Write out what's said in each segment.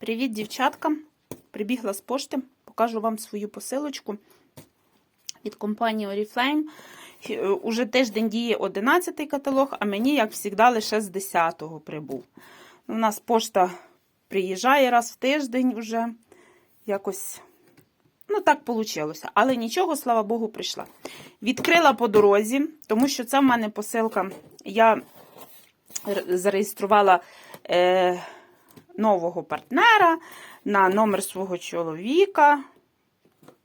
Привіт, дівчаткам! Прибігла з пошти, покажу вам свою посилочку від компанії Oriflame. Е, Уже тиждень діє 11 каталог, а мені, як завжди, лише з 10-го прибув. У нас пошта приїжджає раз в тиждень вже. Якось, ну так вийшло. Але нічого, слава Богу, прийшла. Відкрила по дорозі, тому що це в мене посилка. Я зареєструвала. Е, нового партнера на номер свого чоловіка.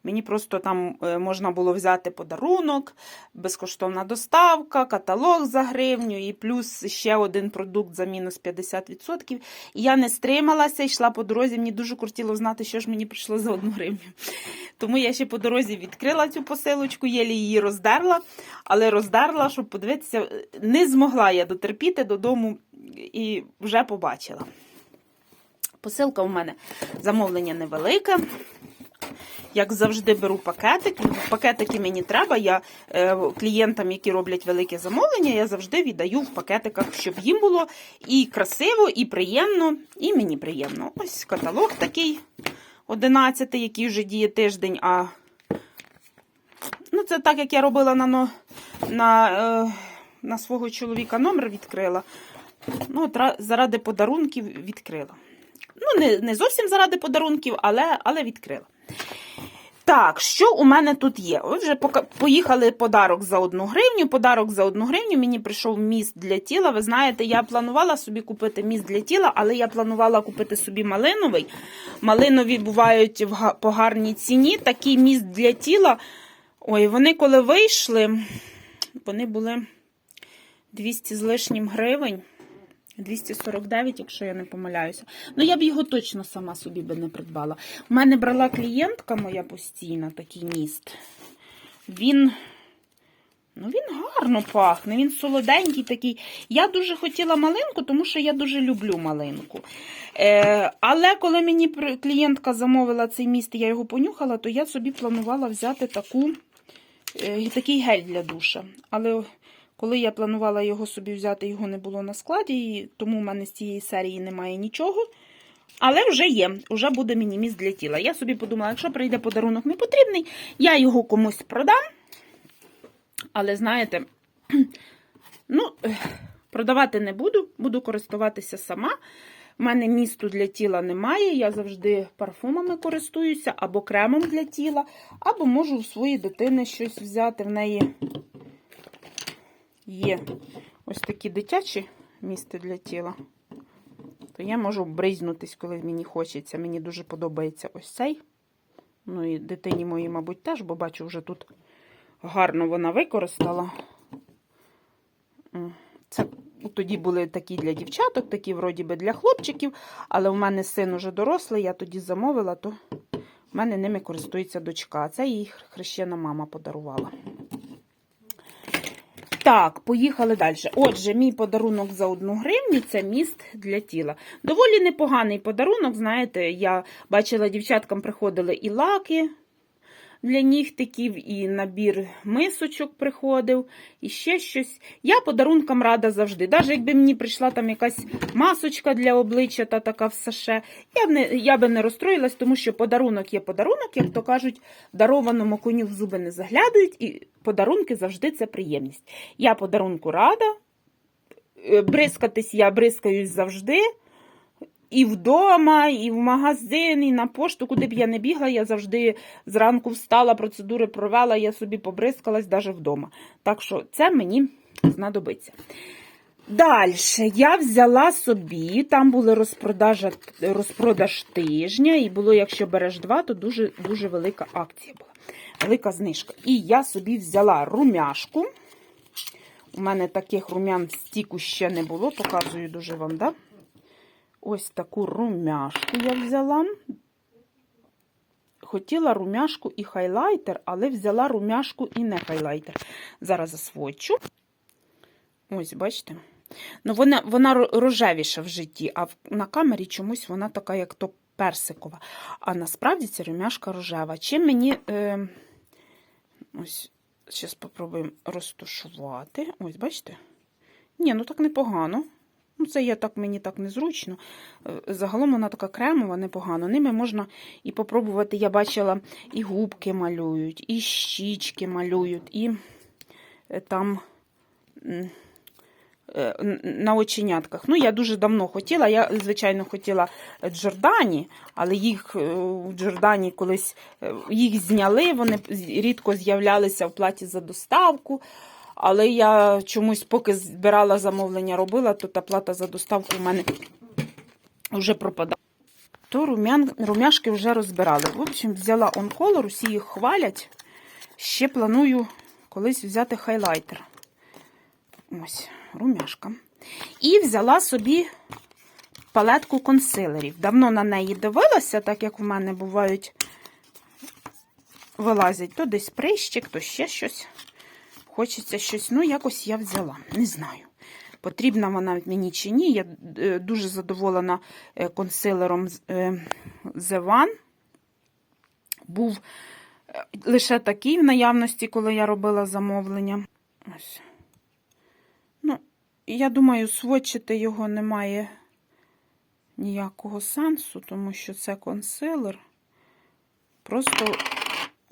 Мені просто там е, можна було взяти подарунок, безкоштовна доставка, каталог за гривню і плюс ще один продукт за мінус 50%. І я не стрималася, йшла по дорозі. Мені дуже кортіло знати, що ж мені прийшло за одну гривню. Тому я ще по дорозі відкрила цю посилочку, єлі її роздерла, але роздерла, щоб подивитися, не змогла я дотерпіти додому і вже побачила. Посилка у мене замовлення невелике. Як завжди, беру пакетик. Пакетики мені треба. Я е, клієнтам, які роблять велике замовлення, я завжди віддаю в пакетиках, щоб їм було і красиво, і приємно, і мені приємно. Ось каталог такий 11, який вже діє тиждень. А ну, це так, як я робила на, на, е, на свого чоловіка номер відкрила. Ну, от заради подарунків відкрила. Ну, не, не зовсім заради подарунків, але, але відкрила. Так, що у мене тут є? От вже поїхали подарок за одну гривню. Подарок за одну гривню мені прийшов міст для тіла. Ви знаєте, я планувала собі купити міст для тіла, але я планувала купити собі малиновий. Малинові бувають в по гарній ціні. Такий міст для тіла. Ой, вони коли вийшли, вони були 200 з лишнім гривень. 249, якщо я не помиляюся. Ну, я б його точно сама собі би не придбала. У мене брала клієнтка моя постійна, такий міст. Він. Ну, він гарно пахне, він солоденький такий. Я дуже хотіла малинку, тому що я дуже люблю малинку. Е, але коли мені клієнтка замовила цей міст, і я його понюхала, то я собі планувала взяти таку, е, такий гель для душа. Але коли я планувала його собі взяти, його не було на складі, і тому в мене з цієї серії немає нічого. Але вже є, вже буде мені для тіла. Я собі подумала, якщо прийде подарунок не потрібний, я його комусь продам. Але знаєте, ну, продавати не буду, буду користуватися сама. У мене місту для тіла немає, я завжди парфумами користуюся, або кремом для тіла, або можу у своїй дитини щось взяти. В неї є ось такі дитячі місти для тіла. То я можу бризнутись, коли мені хочеться. Мені дуже подобається ось цей. Ну і дитині моїй, мабуть, теж, бо бачу, вже тут гарно вона використала. Це тоді були такі для дівчаток, такі вроді би для хлопчиків, але в мене син уже дорослий, я тоді замовила, то в мене ними користується дочка. Це їй хрещена мама подарувала. Так, поїхали далі. Отже, мій подарунок за одну гривню це міст для тіла. Доволі непоганий подарунок. Знаєте, я бачила, дівчаткам приходили і лаки для нігтиків, і набір мисочок приходив, і ще щось. Я подарункам рада завжди. Навіть якби мені прийшла там якась масочка для обличчя та така в саше, я не, я би не розстроїлась, тому що подарунок є подарунок, як то кажуть, дарованому коню в зуби не заглядають, і подарунки завжди це приємність. Я подарунку рада. Е, Бризкатись я бризкаюсь завжди. І вдома, і в магазин, і на пошту, куди б я не бігла, я завжди зранку встала, процедури провела, я собі побризкалась навіть вдома. Так що це мені знадобиться. Далі я взяла собі, там були розпродажа, розпродаж тижня, і було, якщо береш два, то дуже, дуже велика акція була. Велика знижка. І я собі взяла румяшку. У мене таких румян стіку ще не було, показую дуже вам, да? Ось таку румяшку я взяла. Хотіла румяшку і хайлайтер, але взяла румяшку і не хайлайтер. Зараз засвочу. Ось, бачите? Ну, вона вона рожевіша в житті, а на камері чомусь вона така, як то персикова. А насправді ця румяшка рожева. Чим мені. Е, ось, зараз спробуємо розташувати. Ось, бачите? Ні, ну так непогано. Ну, це я так, мені так незручно. Е, Загалом вона така кремова, непогано. Ними можна і попробувати. Я бачила, і губки малюють, і щічки малюють, і е, там е, на оченятках. Ну, я дуже давно хотіла. Я, звичайно, хотіла Джордані, але їх у Джордані колись їх зняли, вони рідко з'являлися в платі за доставку. Але я чомусь, поки збирала замовлення, робила, то та плата за доставку в мене вже пропадала. То румян, румяшки вже розбирали. В общем, взяла онколор, усі їх хвалять. Ще планую колись взяти хайлайтер. Ось, румяшка. І взяла собі палетку консилерів. Давно на неї дивилася, так як в мене бувають, вилазять то десь прищик, то ще щось. Хочеться щось, ну, якось я взяла. Не знаю. Потрібна вона мені чи ні. Я е, дуже задоволена е, консилером е, The One. Був лише такий в наявності, коли я робила замовлення. Ось. Ну, я думаю, сводчити його немає ніякого сенсу, тому що це консилер. Просто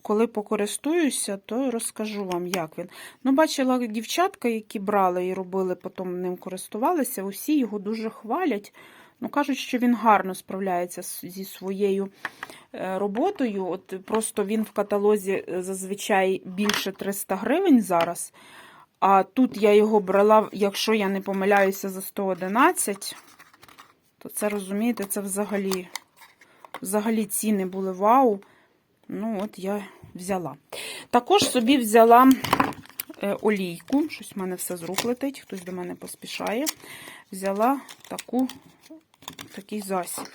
коли покористуюся, то розкажу вам, як він. Ну, бачила дівчатка, які брали і робили, потім ним користувалися, усі його дуже хвалять. Ну, кажуть, що він гарно справляється зі своєю е, роботою. От просто він в каталозі е, зазвичай більше 300 гривень зараз. А тут я його брала, якщо я не помиляюся, за 111, то це розумієте, це взагалі, взагалі ціни були вау. Ну, от я взяла. Також собі взяла е, олійку. Щось в мене все з рук летить, хтось до мене поспішає. Взяла таку, такий засіб.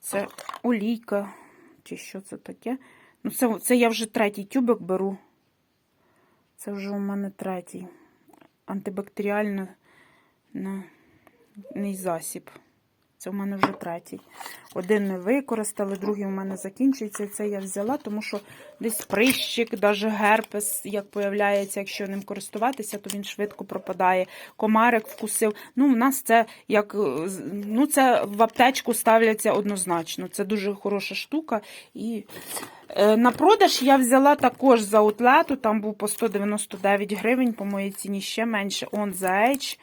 Це олійка, чи що це таке? Ну, це, це я вже третій тюбик беру. Це вже у мене третій. Антибактеріальний засіб. Це в мене вже третій. Один ми використали, другий у мене закінчується. Це я взяла, тому що десь прищик, навіть герпес, як появляється, якщо ним користуватися, то він швидко пропадає. Комарик вкусив. Ну, у нас це як е, ну, це в аптечку ставляться однозначно. Це дуже хороша штука. І е, на продаж я взяла також за аутлету, там був по 199 гривень, по моїй ціні ще менше. On the Edge.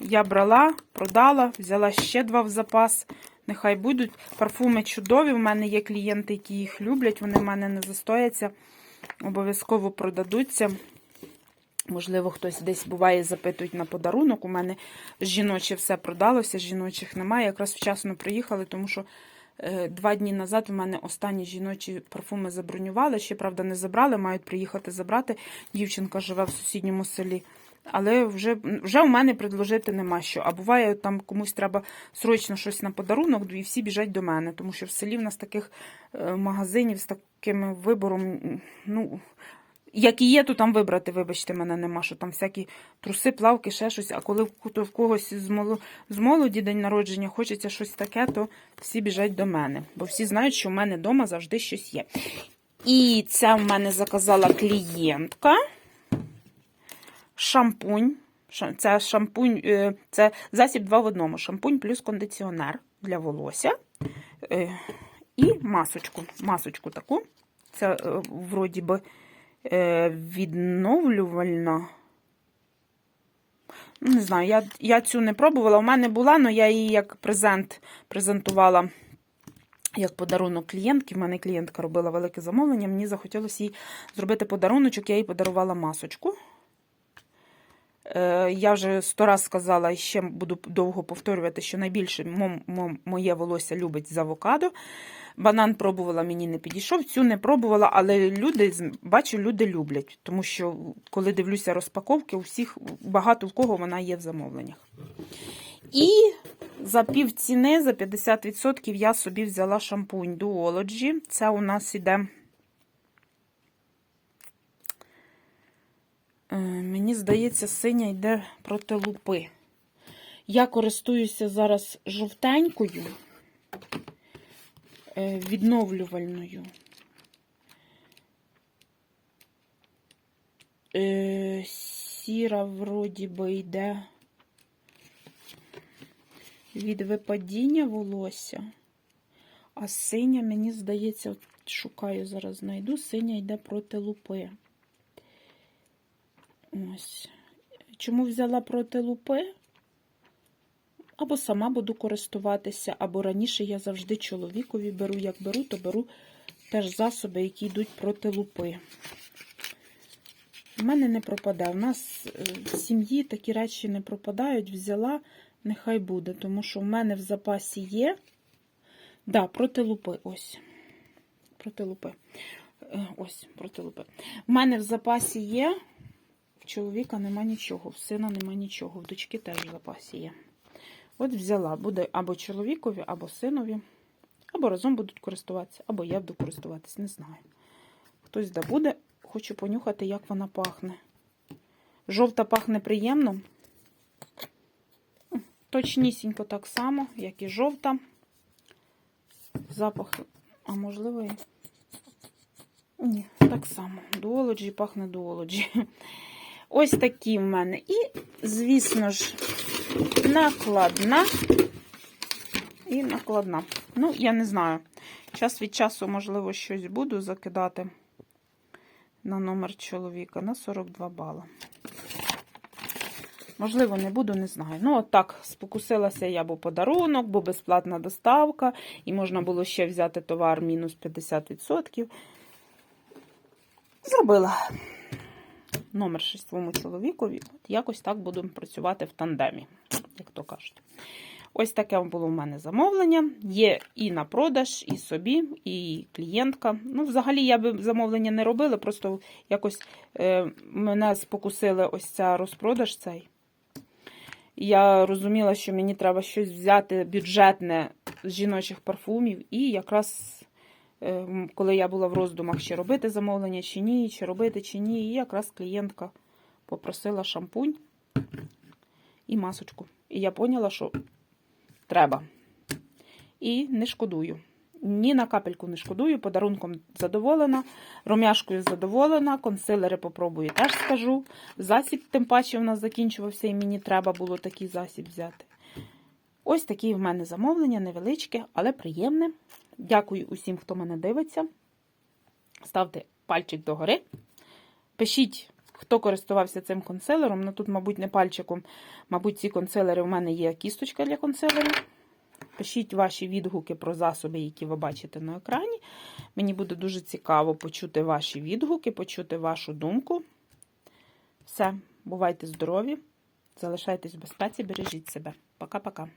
Я брала, продала, взяла ще два в запас. Нехай будуть. Парфуми чудові. У мене є клієнти, які їх люблять, вони в мене не застояться. Обов'язково продадуться. Можливо, хтось десь буває, запитують на подарунок. У мене жіноче все продалося, жіночих немає. Якраз вчасно приїхали, тому що е, два дні назад у мене останні жіночі парфуми забронювали. Ще, правда, не забрали, мають приїхати забрати. Дівчинка живе в сусідньому селі. Але вже, вже у мене предложити нема що. А буває, там комусь треба срочно щось на подарунок, і всі біжать до мене, тому що в селі в нас таких е, магазинів з таким вибором, ну, як і є, то там вибрати, вибачте, мене нема, що там всякі труси, плавки, ще щось. А коли в когось з молоді день народження хочеться щось таке, то всі біжать до мене. Бо всі знають, що в мене вдома завжди щось є. І це в мене заказала клієнтка шампунь. Це шампунь, е, це засіб два в одному. Шампунь плюс кондиціонер для волосся. Е, І масочку. Масочку таку. Це е, вроді би відновлювальна. Не знаю, я, я цю не пробувала. У мене була, але я її як презент презентувала як подарунок клієнтки. В мене клієнтка робила велике замовлення. Мені захотілося їй зробити подаруночок, я їй подарувала масочку. Е, Я вже сто раз сказала і ще буду довго повторювати, що найбільше мо- мо- моє волосся любить з авокадо. Банан пробувала, мені не підійшов. Цю не пробувала, але люди бачу, люди люблять, тому що коли дивлюся розпаковки, у всіх багато в кого вона є в замовленнях. І за пів ціни, за 50% я собі взяла шампунь Duology. Це у нас іде. Е, Мені здається, синя йде проти лупи. Я користуюся зараз жовтенькою, е, відновлювальною. Е, Сіра, вроді би, йде. від випадіння волосся. А синя, мені здається, шукаю зараз знайду, синя йде проти лупи. Ось. Чому взяла проти лупи? Або сама буду користуватися, або раніше я завжди чоловікові беру. Як беру, то беру теж засоби, які йдуть проти лупи. У мене не пропаде. У нас е, в сім'ї такі речі не пропадають. Взяла, нехай буде, тому що в мене в запасі є. Да, проти лупи. Ось. Проти лупи. Е, Ось, проти лупи. У мене в запасі є. Чоловіка нема нічого, в сина нема нічого, в дочки теж в запасі є. От взяла, буде або чоловікові, або синові, або разом будуть користуватися, або я буду користуватись, не знаю. Хтось да буде, хочу понюхати, як вона пахне. Жовта пахне приємно. Точнісінько так само, як і жовта. Запах, а можливо, і. Ні, так само. Дуолоджі пахне дуолоджі. Ось такі в мене. І, звісно ж, накладна. І накладна. Ну, я не знаю. Час від часу, можливо, щось буду закидати на номер чоловіка на 42 бала. Можливо, не буду, не знаю. Ну, от так, спокусилася я, бо подарунок, бо безплатна доставка, і можна було ще взяти товар мінус 50%. Зробила номер шестьому чоловікові. От якось так будемо працювати в тандемі, як то кажуть. Ось таке було в мене замовлення. Є і на продаж, і собі, і клієнтка. Ну, взагалі, я би замовлення не робила, просто якось е, мене спокусили ось ця розпродаж цей. Я розуміла, що мені треба щось взяти бюджетне з жіночих парфумів, і якраз коли я була в роздумах, чи робити замовлення, чи ні, чи робити, чи ні. І якраз клієнтка попросила шампунь і масочку. І я поняла, що треба. І не шкодую. Ні на капельку не шкодую, подарунком задоволена, ромяшкою задоволена, консилери попробую, теж скажу. Засіб, тим паче, у нас закінчувався, і мені треба було такий засіб взяти. Ось такі в мене замовлення, невеличке, але приємне. Дякую усім, хто мене дивиться. Ставте пальчик догори. Пишіть, хто користувався цим консилером. Ну тут, мабуть, не пальчиком. Мабуть, ці консилери у мене є кісточка для консилерів. Пишіть ваші відгуки про засоби, які ви бачите на екрані. Мені буде дуже цікаво почути ваші відгуки, почути вашу думку. Все, бувайте здорові, залишайтесь в безпеці, бережіть себе. Пока-пока.